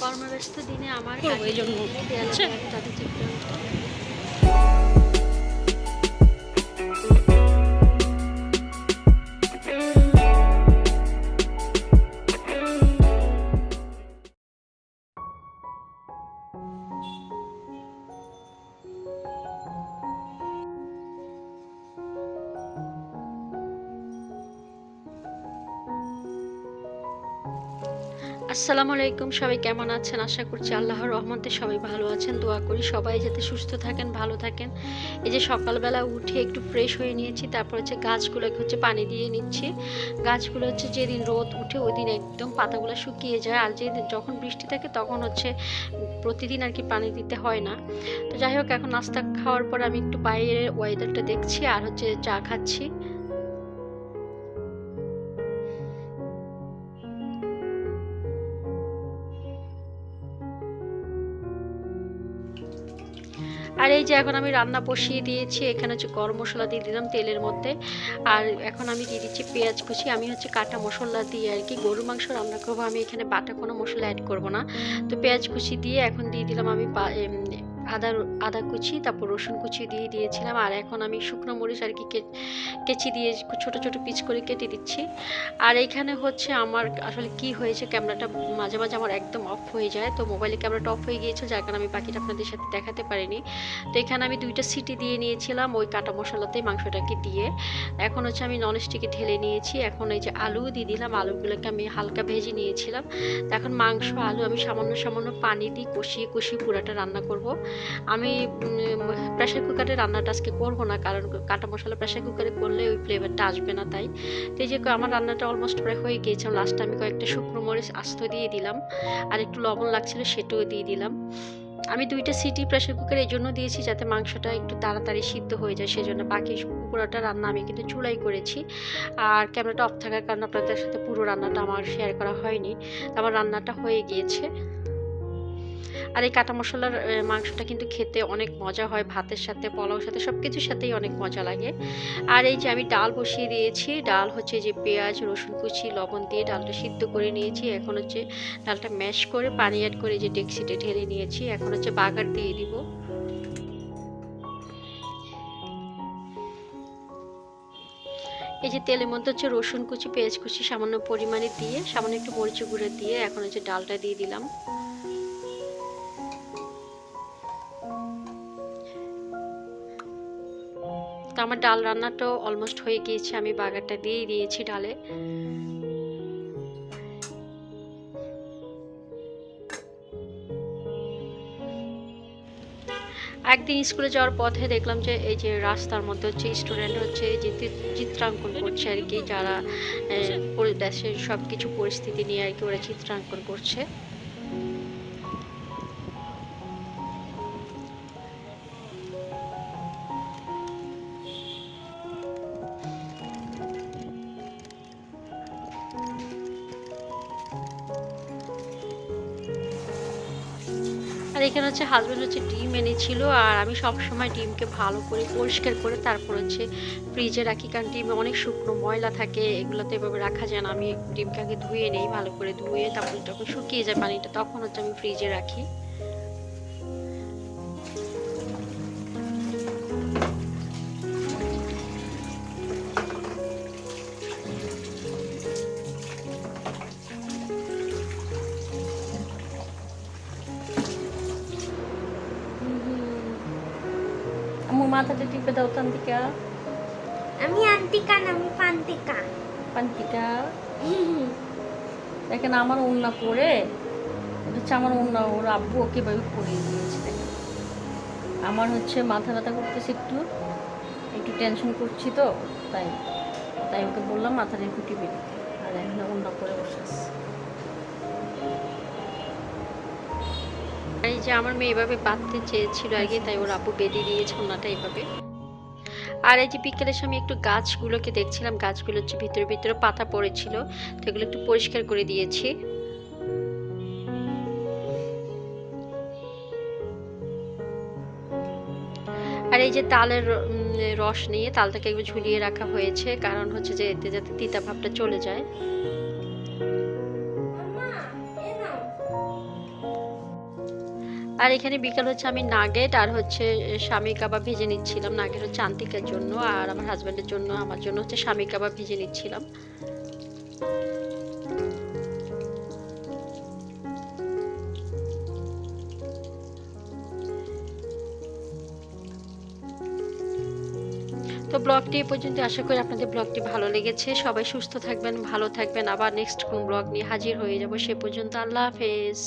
কর্মব্যস্ত দিনে আমার জন্য। দেয়ালে আচ্ছা। আসসালামু আলাইকুম, সবাই কেমন আছেন? আশা করছি আল্লাহর রহমতে সবাই ভালো আছেন। দোয়া করি সবাই যাতে সুস্থ থাকেন, ভালো থাকেন। এই যে সকালবেলা উঠে একটু ফ্রেশ হয়ে নিয়েছি, তারপর হচ্ছে গাছগুলোকে হচ্ছে পানি দিয়ে নিচ্ছি। গাছগুলো হচ্ছে যেদিন রোদ উঠে ওই দিন একদম পাতাগুলো শুকিয়ে যায়। আর যেদিন যখন বৃষ্টি থাকে তখন হচ্ছে প্রতিদিন আর কি পানি দিতে হয় না। তো যাই হোক, এখন নাস্তা খাওয়ার পর আমি একটু বাইরের ওয়েদারটা দেখছি আর হচ্ছে চা খাচ্ছি। আর এই যে এখন আমি রান্না বসিয়ে দিয়েছি, এখানে হচ্ছে গরম মশলা দিয়ে দিলাম তেলের মধ্যে। আর এখন আমি দিয়ে দিচ্ছি পেঁয়াজ কুচি। আমি হচ্ছে কাটা মশলা দিয়ে আর কি গরু মাংস রান্না করব। আমি এখানে বাটা কোনো মশলা অ্যাড করব না। তো পেঁয়াজ কুচি দিয়ে এখন দিয়ে দিলাম আমি আদা আদা কুচি, তারপর রসুন কুচি দিয়ে দিয়েছিলাম। আর এখন আমি শুকনো মরিচ আর কি কেচি দিয়ে ছোট ছোট পিচ করে কেটে দিচ্ছি। আর এইখানে হচ্ছে আমার আসলে কি হয়েছে, ক্যামেরাটা মাঝে মাঝে আমার একদম অফ হয়ে যায়। তো মোবাইলে ক্যামেরাটা অফ হয়ে গিয়েছে, যার কারণে আমি পাখিটা আপনাদের সাথে দেখাতে পারিনি। তো এখানে আমি দুইটা সিটি দিয়ে নিয়েছিলাম, ওই কাটা মশলাতে মাংসটাকে দিয়ে। এখন হচ্ছে আমি ননস্টিকে ঢেলে নিয়েছি। এখন এই যে আলু দিয়ে দিলাম, আলুগুলোকে আমি হালকা ভেজে নিয়েছিলাম। এখন মাংস, আলু আমি সামান্য সামান্য পানি দিয়ে কষিয়ে কষিয়ে পুরাটা রান্না করব। আমি প্রেশার কুকারে রান্নাটা আজকে করব না, কারণ কাটা মশলা প্রেশার কুকারে করলে ওই ফ্লেভারটা আসবে না তাই। তো এই যে আমার রান্নাটা অলমোস্ট প্রায় হয়ে গিয়েছে লাস্টে আমি কয়েকটা শুকনো মরিচ আস্ত দিয়ে দিলাম, আর একটু লবণ লাগছিল সেটাও দিয়ে দিলাম। আমি দুইটা সিটি প্রেশার কুকারে এই জন্য দিয়েছি যাতে মাংসটা একটু তাড়াতাড়ি সিদ্ধ হয়ে যায়, সেজন্য বাকি পুরোটা রান্না আমি কিন্তু চুলাই করেছি। আর ক্যামেরাটা অফ থাকার কারণে আপনাদের সাথে পুরো রান্নাটা আমার শেয়ার করা হয়নি। আমার রান্নাটা হয়ে গিয়েছে। আর এই কাটা মশলার মাংসটা কিন্তু খেতে অনেক মজা হয়, ভাতের সাথে, পোলাওর সাথে সব কিছুর সাথেই অনেক মজা লাগে। আর এই যে আমি ডাল বসিয়ে দিয়েছি, ডাল হচ্ছে যে পেঁয়াজ, রসুন কুচি, লবণ দিয়ে ডালটা সিদ্ধ করে নিয়েছি। এখন হচ্ছে ডালটা ম্যাশ করে পানি অ্যাড করে যে ডেক্সিতে ঢেলে নিয়েছি, এখন হচ্ছে বাগার দিয়ে দিব। এই যে তেলের মধ্যে হচ্ছে রসুন কুচি, পেঁয়াজ কুচি সামান্য পরিমাণে দিয়ে, সামান্য একটু মরিচ গুঁড়ো দিয়ে এখন হচ্ছে ডালটা দিয়ে দিলাম। তো আমার ডাল রান্নাটাও অলমোস্ট হয়ে গিয়েছে, আমি বাগারটা দিয়েই দিয়েছি ডালে। একদিন স্কুলে যাওয়ার পথে দেখলাম যে এই যে রাস্তার মধ্যে হচ্ছে স্টুডেন্ট হচ্ছে যে চিত্রাঙ্কন করছে আর কি, যারা দেশের সব কিছু পরিস্থিতি নিয়ে আর কি ওরা চিত্রাঙ্কন করছে। আর এখানে হচ্ছে হাজব্যান্ড হচ্ছে ডিম এনেছিল আর আমি সব সময় ডিমকে ভালো করে পরিষ্কার করে তারপর হচ্ছে ফ্রিজে রাখি। কারণ ডিমে অনেক শুকনো ময়লা থাকে, এগুলোতে এভাবে রাখা যায় না। আমি ডিমকে আগে ধুয়ে নেই, ভালো করে ধুয়ে তারপর যখন শুকিয়ে যায় পানিটা, তখন হচ্ছে আমি ফ্রিজে রাখি। মাথাটা টিপে দাও তান্তিকা আমি আন্তিকা না আমি পান্তিকা পান্তিকা? দেখেন আমার ওন্না পরে এটা হচ্ছে আমার ওন্না ওর আব্বু ওকে ভাবে পরিয়ে দিয়েছে দেখেন। আমার হচ্ছে মাথা ব্যথা করতেছে একটু একটু টেনশন করছি তো তাই তাই ওকে বললাম মাথাটা একটু টিপে দিতে। আর এখন ওন্না পরে বসে আছে। এই যে আমার মেয়ে এভাবে বাঁধতে চেয়েছিল আর কি, তাই ওর আপু বেঁধে দিয়েছে ওনাটা এইভাবে আর এই যে বিকেলের সময় একটু গাছগুলোকে দেখছিলাম, গাছগুলো হচ্ছে ভিতরে ভিতরে পাতা পড়েছিল, তো এগুলো একটু পরিষ্কার করে দিয়েছি। আর এই যে তালের রস নিয়ে তালটাকে একটু ঝুলিয়ে রাখা হয়েছে, কারণ হচ্ছে যে এতে যাতে তিতা ভাবটা চলে যায়। আর এখানে বিকাল হচ্ছে আমি নাগেট আর হচ্ছে স্বামী কাবাব ভেজে নিচ্ছিলাম। নাগেট হচ্ছে আন্তিকার জন্য আর আমার হাজব্যান্ডের জন্য আমার জন্য হচ্ছে স্বামী কাবাব ভেজে নিচ্ছিলাম। তো ব্লগটি এই পর্যন্ত, আশা করি আপনাদের ব্লগটি ভালো লেগেছে। সবাই সুস্থ থাকবেন, ভালো থাকবেন। আবার নেক্সট কোন ব্লগ নিয়ে হাজির হয়ে যাব সে পর্যন্ত আল্লাহ হাফেজ।